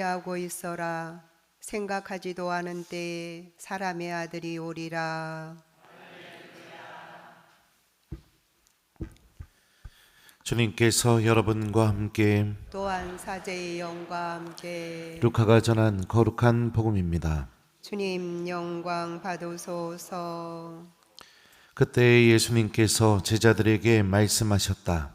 하고 있어라 생각하지도 않은 때에 사람의 아들이 오리라 주님께서 여러분과 함께 또한 사제의 영과 함께 루카가 전한 거룩한 복음입니다. 주님 영광 받으소서 그때 예수님께서 제자들에게 말씀하셨다.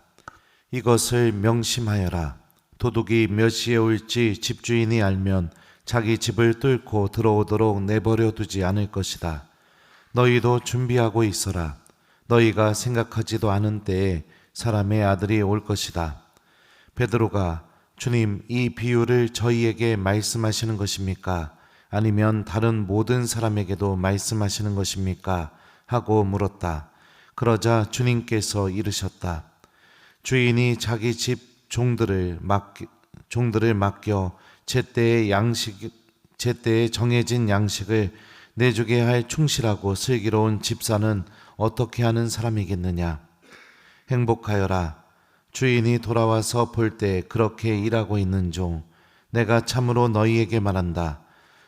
이것을 명심하여라. 도둑이 몇 시에 올지 집주인이 알면 자기 집을 뚫고 들어오도록 내버려 두지 않을 것이다. 너희도 준비하고 있어라. 너희가 생각하지도 않은 때에 사람의 아들이 올 것이다. 베드로가 주님 이 비유를 저희에게 말씀하시는 것입니까? 아니면 다른 모든 사람에게도 말씀하시는 것입니까? 하고 물었다. 그러자 주님께서 이르셨다. 주인이 자기 집 종들을 맡 종들을 맡겨 제때의 양식 제때에 정해진 양식을 내주게 할 충실하고 슬기로운 집사는 어떻게 하는 사람이겠느냐? 행복하여라. 주인이 돌아와서 볼 때 그렇게 일하고 있는 종. 내가 참으로 너희에게 말한다.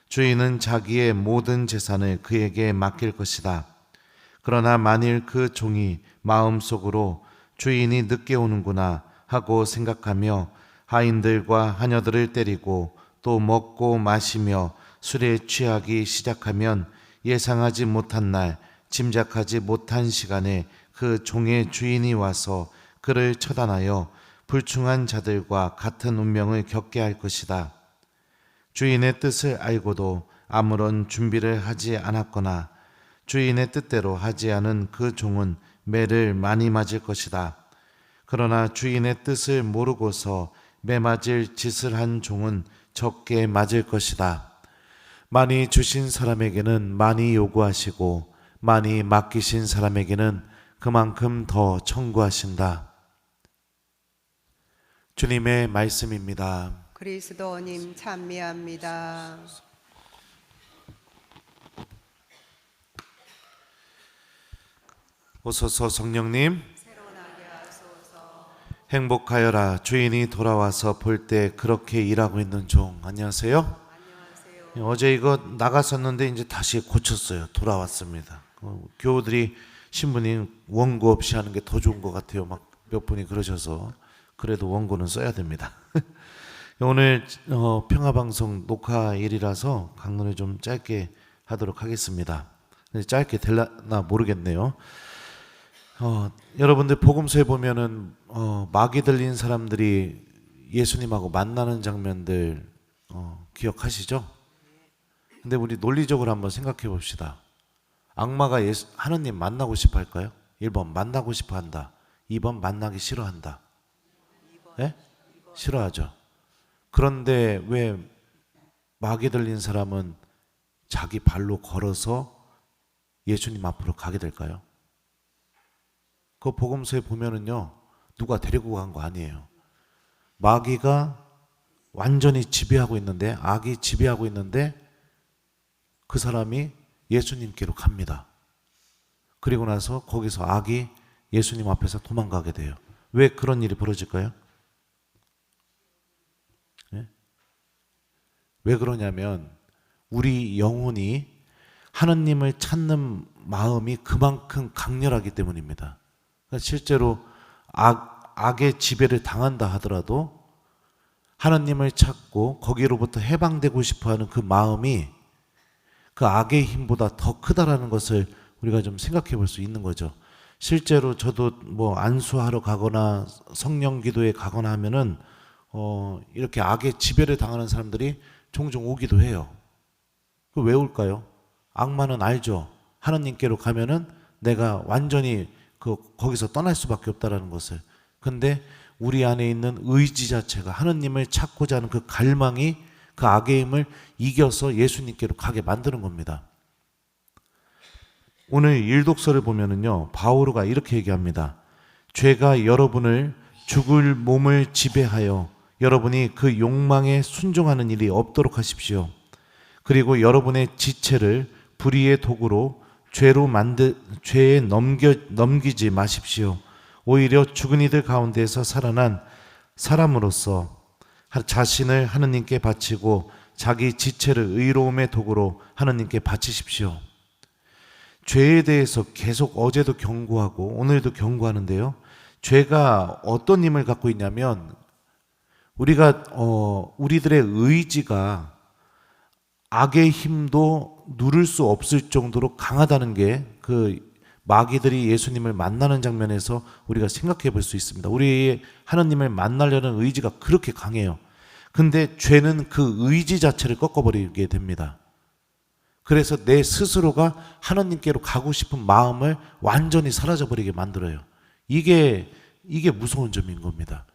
주인은 자기의 모든 재산을 그에게 맡길 것이다. 그러나 만일 그 종이 마음속으로 주인이 늦게 오는구나 하고 생각하며 하인들과 하녀들을 때리고 또 먹고 마시며 술에 취하기 시작하면 예상하지 못한 날, 짐작하지 못한 시간에 그 종의 주인이 와서 그를 처단하여 불충한 자들과 같은 운명을 겪게 할 것이다. 주인의 뜻을 알고도 아무런 준비를 하지 않았거나 주인의 뜻대로 하지 않은 그 종은 매를 많이 맞을 것이다. 그러나 주인의 뜻을 모르고서 매맞을 짓을 한 종은 적게 맞을 것이다. 많이 주신 사람에게는 많이 요구하시고 많이 맡기신 사람에게는 그만큼 더 청구하신다. 주님의 말씀입니다. 그리스도님 찬미합니다 오소서 성령님 행복하여라 주인이 돌아와서 볼 때 그렇게 일하고 있는 종 안녕하세요. 어제 이거 나갔었는데 이제 다시 고쳤어요. 돌아왔습니다. 어, 교우들이 신부님 원고 없이 하는 게 더 좋은 것 같아요. 막 몇 분이 그러셔서 그래도 원고는 써야 됩니다. 오늘 어, 평화 방송 녹화일이라서 강론을 좀 짧게 하도록 하겠습니다. 짧게 될라나 모르겠네요. 어, 여러분들 복음서에 보면은 어, 마귀 들린 사람들이 예수님하고 만나는 장면들 어, 기억하시죠? 근데 우리 논리적으로 한번 생각해 봅시다. 악마가 예수, 하느님 만나고 싶어 할까요? 1번 만나고 싶어 한다. 2번 만나기 싫어한다. 예? 싫어하죠. 그런데 왜 마귀 들린 사람은 자기 발로 걸어서 예수님 앞으로 가게 될까요? 그 복음서에 보면은요 누가 데리고 간 거 아니에요. 마귀가 완전히 지배하고 있는데 악이 지배하고 있는데 그 사람이 예수님께로 갑니다. 그리고 나서 거기서 악이 예수님 앞에서 도망가게 돼요. 왜 그런 일이 벌어질까요? 예? 왜 그러냐면 우리 영혼이 하느님을 찾는 마음이 그만큼 강렬하기 때문입니다. 그러니까 실제로 악, 악의 지배를 당한다 하더라도 하나님을 찾고 거기로부터 해방되고 싶어 하는 그 마음이 그 악의 힘보다 더 크다라는 것을 우리가 좀 생각해 볼 수 있는 거죠. 실제로 저도 뭐 안수하러 가거나 성령 기도에 가거나 하면은 어 이렇게 악의 지배를 당하는 사람들이 종종 오기도 해요. 그 왜 올까요? 악마는 알죠. 하나님께로 가면은 내가 완전히 그 거기서 떠날 수밖에 없다라는 것을. 근데 우리 안에 있는 의지 자체가 하나님을 찾고자 하는 그 갈망이 그 악의 힘을 이겨서 예수님께로 가게 만드는 겁니다. 오늘 일독서를 보면은요, 바오로가 이렇게 얘기합니다. 죄가 여러분을 죽을 몸을 지배하여 여러분이 그 욕망에 순종하는 일이 없도록 하십시오. 그리고 여러분의 지체를 불의의 도구로 죄로 만드 죄에 넘겨 넘기지 마십시오. 오히려 죽은 이들 가운데서 살아난 사람으로서 하- 자신을 하느님께 바치고 자기 지체를 의로움의 도구로 하느님께 바치십시오. 죄에 대해서 계속 어제도 경고하고 오늘도 경고하는데요. 죄가 어떤 힘을 갖고 있냐면 우리가 어 우리들의 의지가 악의 힘도 누를 수 없을 정도로 강하다는 게 그 마귀들이 예수님을 만나는 장면에서 우리가 생각해 볼 수 있습니다. 우리의 하나님을 만나려는 의지가 그렇게 강해요. 근데 죄는 그 의지 자체를 꺾어버리게 됩니다. 그래서 내 스스로가 하나님께로 가고 싶은 마음을 완전히 사라져버리게 만들어요. 이게, 이게 무서운 점인 겁니다.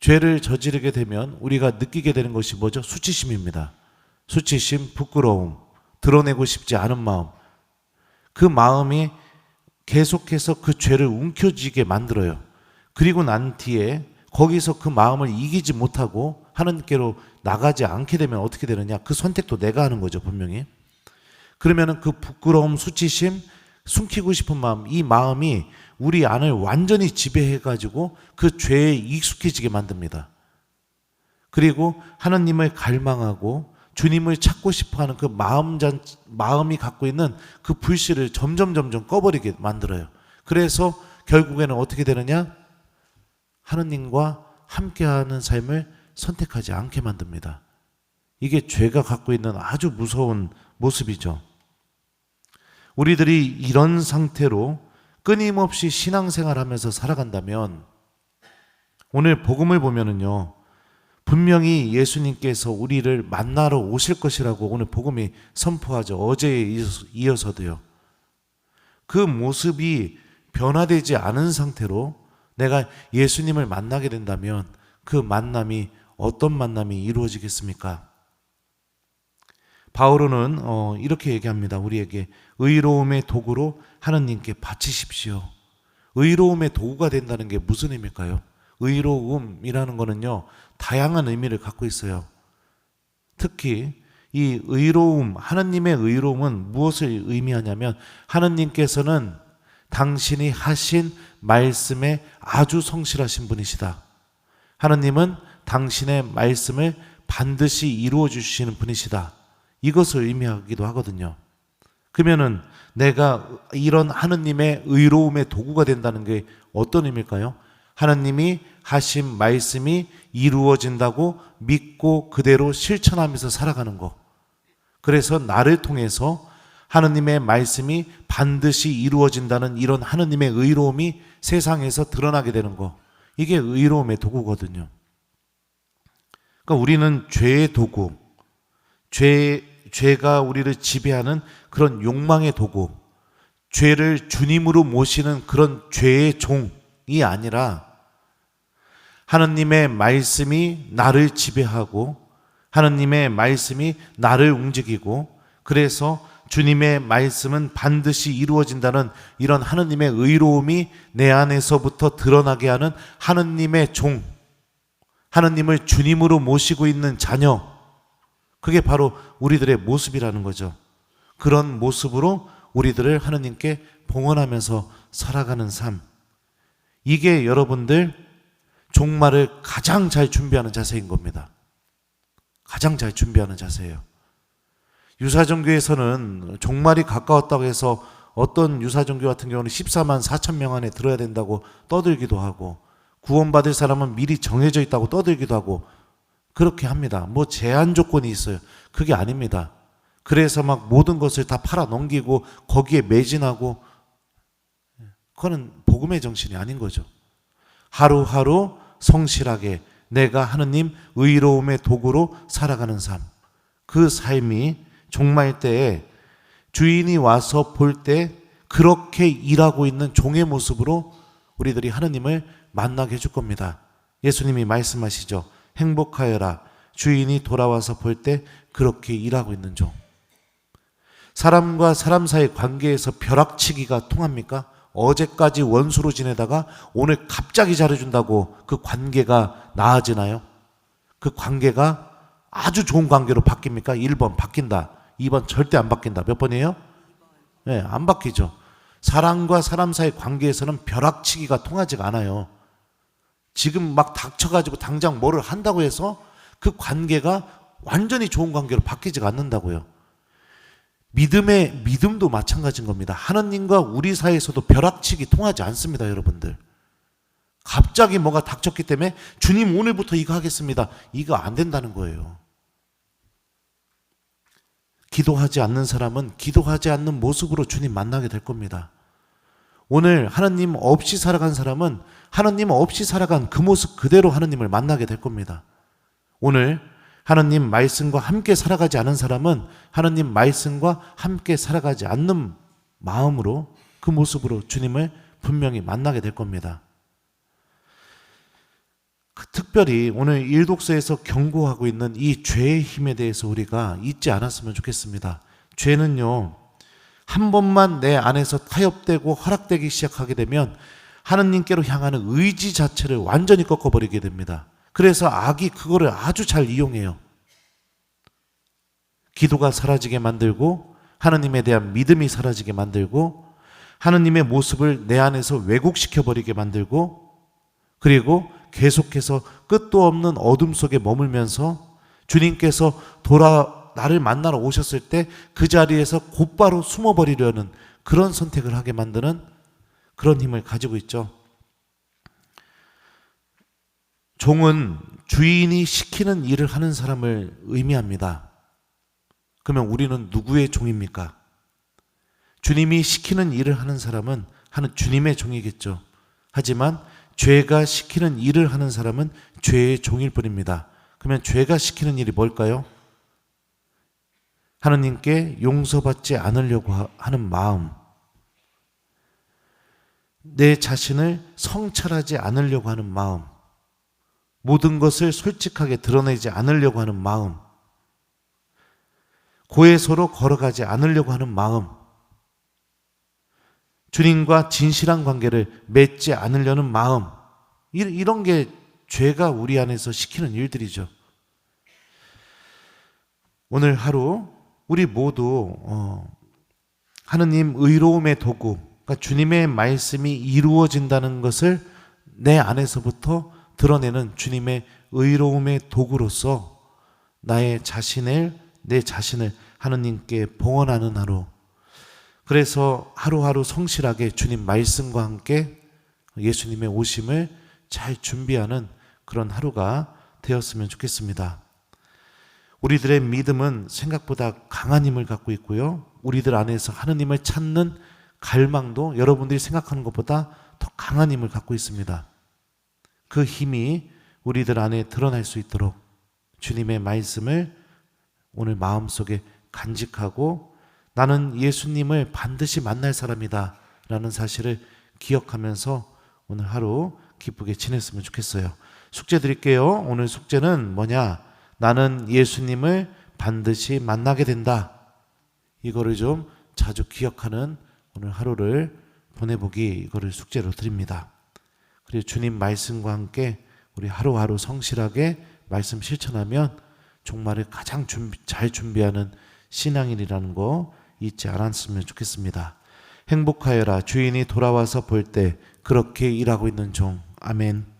죄를 저지르게 되면 우리가 느끼게 되는 것이 뭐죠? 수치심입니다. 수치심, 부끄러움, 드러내고 싶지 않은 마음. 그 마음이 계속해서 그 죄를 움켜쥐게 만들어요. 그리고 난 뒤에 거기서 그 마음을 이기지 못하고 하나님께로 나가지 않게 되면 어떻게 되느냐? 그 선택도 내가 하는 거죠, 분명히. 그러면은 그 부끄러움, 수치심, 숨기고 싶은 마음, 이 마음이 우리 안을 완전히 지배해 가지고 그 죄에 익숙해지게 만듭니다. 그리고 하나님을 갈망하고 주님을 찾고 싶어 하는 그 마음 잔, 마음이 갖고 있는 그 불씨를 점점 점점 꺼버리게 만들어요. 그래서 결국에는 어떻게 되느냐? 하느님과 함께하는 삶을 선택하지 않게 만듭니다. 이게 죄가 갖고 있는 아주 무서운 모습이죠. 우리들이 이런 상태로 끊임없이 신앙생활 하면서 살아간다면 오늘 복음을 보면은요. 분명히 예수님께서 우리를 만나러 오실 것이라고 오늘 복음이 선포하죠. 어제에 이어서- 이어서도요. 그 모습이 변화되지 않은 상태로 내가 예수님을 만나게 된다면 그 만남이 어떤 만남이 이루어지겠습니까? 바울은 어, 이렇게 얘기합니다. 우리에게 의로움의 도구로 하느님께 바치십시오. 의로움의 도구가 된다는 게 무슨 의미일까요? 의로움이라는 거는요 다양한 의미를 갖고 있어요. 특히 이 의로움, 하느님의 의로움은 무엇을 의미하냐면 하느님께서는 당신이 하신 말씀에 아주 성실하신 분이시다. 하느님은 당신의 말씀을 반드시 이루어 주시는 분이시다. 이것을 의미하기도 하거든요. 그러면은 내가 이런 하느님의 의로움의 도구가 된다는 게 어떤 의미일까요? 하느님이 하신 말씀이 이루어진다고 믿고 그대로 실천하면서 살아가는 거. 그래서 나를 통해서 하느님의 말씀이 반드시 이루어진다는 이런 하느님의 의로움이 세상에서 드러나게 되는 거. 이게 의로움의 도구거든요. 그러니까 우리는 죄의 도구, 죄, 죄가 우리를 지배하는 그런 욕망의 도구, 죄를 주님으로 모시는 그런 죄의 종 이 아니라 하느님의 말씀이 나를 지배하고 하느님의 말씀이 나를 움직이고 그래서 주님의 말씀은 반드시 이루어진다는 이런 하느님의 의로움이 내 안에서부터 드러나게 하는 하느님의 종, 하느님을 주님으로 모시고 있는 자녀, 그게 바로 우리들의 모습이라는 거죠. 그런 모습으로 우리들을 하느님께 봉헌하면서 살아가는 삶. 이게 여러분들 종말을 가장 잘 준비하는 자세인 겁니다. 가장 잘 준비하는 자세예요. 유사종교에서는 종말이 가까웠다고 해서 어떤 유사종교 같은 경우는 14만 4천 명 안에 들어야 된다고 떠들기도 하고 구원받을 사람은 미리 정해져 있다고 떠들기도 하고 그렇게 합니다. 뭐 제한 조건이 있어요. 그게 아닙니다. 그래서 막 모든 것을 다 팔아 넘기고 거기에 매진하고 그거는 복음의 정신이 아닌 거죠. 하루하루 성실하게 내가 하느님 의로움의 도구로 살아가는 삶. 그 삶이 종말 때에 주인이 와서 볼 때 그렇게 일하고 있는 종의 모습으로 우리들이 하느님을 만나게 해줄 겁니다. 예수님이 말씀하시죠. 행복하여라. 주인이 돌아와서 볼 때 그렇게 일하고 있는 종. 사람과 사람 사이 관계에서 벼락치기가 통합니까? 어제까지 원수로 지내다가 오늘 갑자기 잘해준다고 그 관계가 나아지나요? 그 관계가 아주 좋은 관계로 바뀝니까? 1번 바뀐다. 2번 절대 안 바뀐다. 몇 번이에요? 네, 안 바뀌죠. 사람과 사람 사이 관계에서는 벼락치기가 통하지가 않아요. 지금 막 닥쳐가지고 당장 뭐를 한다고 해서 그 관계가 완전히 좋은 관계로 바뀌지가 않는다고요. 믿음의 믿음도 마찬가지인 겁니다. 하나님과 우리 사이에서도 벼락치기 통하지 않습니다, 여러분들. 갑자기 뭐가 닥쳤기 때문에 주님 오늘부터 이거 하겠습니다. 이거 안 된다는 거예요. 기도하지 않는 사람은 기도하지 않는 모습으로 주님 만나게 될 겁니다. 오늘 하나님 없이 살아간 사람은 하나님 없이 살아간 그 모습 그대로 하나님을 만나게 될 겁니다. 오늘 하나님 말씀과 함께 살아가지 않은 사람은 하나님 말씀과 함께 살아가지 않는 마음으로 그 모습으로 주님을 분명히 만나게 될 겁니다. 그 특별히 오늘 일독서에서 경고하고 있는 이 죄의 힘에 대해서 우리가 잊지 않았으면 좋겠습니다. 죄는요, 한 번만 내 안에서 타협되고 허락되기 시작하게 되면 하느님께로 향하는 의지 자체를 완전히 꺾어버리게 됩니다. 그래서 악이 그거를 아주 잘 이용해요. 기도가 사라지게 만들고 하느님에 대한 믿음이 사라지게 만들고 하느님의 모습을 내 안에서 왜곡시켜 버리게 만들고 그리고 계속해서 끝도 없는 어둠 속에 머물면서 주님께서 돌아 나를 만나러 오셨을 때 그 자리에서 곧바로 숨어 버리려는 그런 선택을 하게 만드는 그런 힘을 가지고 있죠. 종은 주인이 시키는 일을 하는 사람을 의미합니다. 그러면 우리는 누구의 종입니까? 주님이 시키는 일을 하는 사람은 하는 주님의 종이겠죠. 하지만 죄가 시키는 일을 하는 사람은 죄의 종일 뿐입니다. 그러면 죄가 시키는 일이 뭘까요? 하나님께 용서받지 않으려고 하- 하는 마음. 내 자신을 성찰하지 않으려고 하는 마음. 모든 것을 솔직하게 드러내지 않으려고 하는 마음. 고해소로 걸어가지 않으려고 하는 마음. 주님과 진실한 관계를 맺지 않으려는 마음. 이- 이런 게 죄가 우리 안에서 시키는 일들이죠. 오늘 하루 우리 모두 어, 하느님 의로움의 도구, 그러니까 주님의 말씀이 이루어진다는 것을 내 안에서부터 드러내는 주님의 의로움의 도구로서 나의 자신을 내 자신을 하느님께 봉헌하는 하루. 그래서 하루하루 성실하게 주님 말씀과 함께 예수님의 오심을 잘 준비하는 그런 하루가 되었으면 좋겠습니다. 우리들의 믿음은 생각보다 강한 힘을 갖고 있고요. 우리들 안에서 하느님을 찾는 갈망도 여러분들이 생각하는 것보다 더 강한 힘을 갖고 있습니다. 그 힘이 우리들 안에 드러날 수 있도록 주님의 말씀을 오늘 마음속에 간직하고 나는 예수님을 반드시 만날 사람이다 라는 사실을 기억하면서 오늘 하루 기쁘게 지냈으면 좋겠어요. 숙제 드릴게요. 오늘 숙제는 뭐냐? 나는 예수님을 반드시 만나게 된다. 이거를 좀 자주 기억하는 오늘 하루를 보내보기 이거를 숙제로 드립니다. 그리고 주님 말씀과 함께 우리 하루하루 성실하게 말씀 실천하면 종말을 가장 준비, 잘 준비하는 신앙인이라는 거 잊지 않았으면 좋겠습니다. 행복하여라 주인이 돌아와서 볼 때 그렇게 일하고 있는 종 아멘.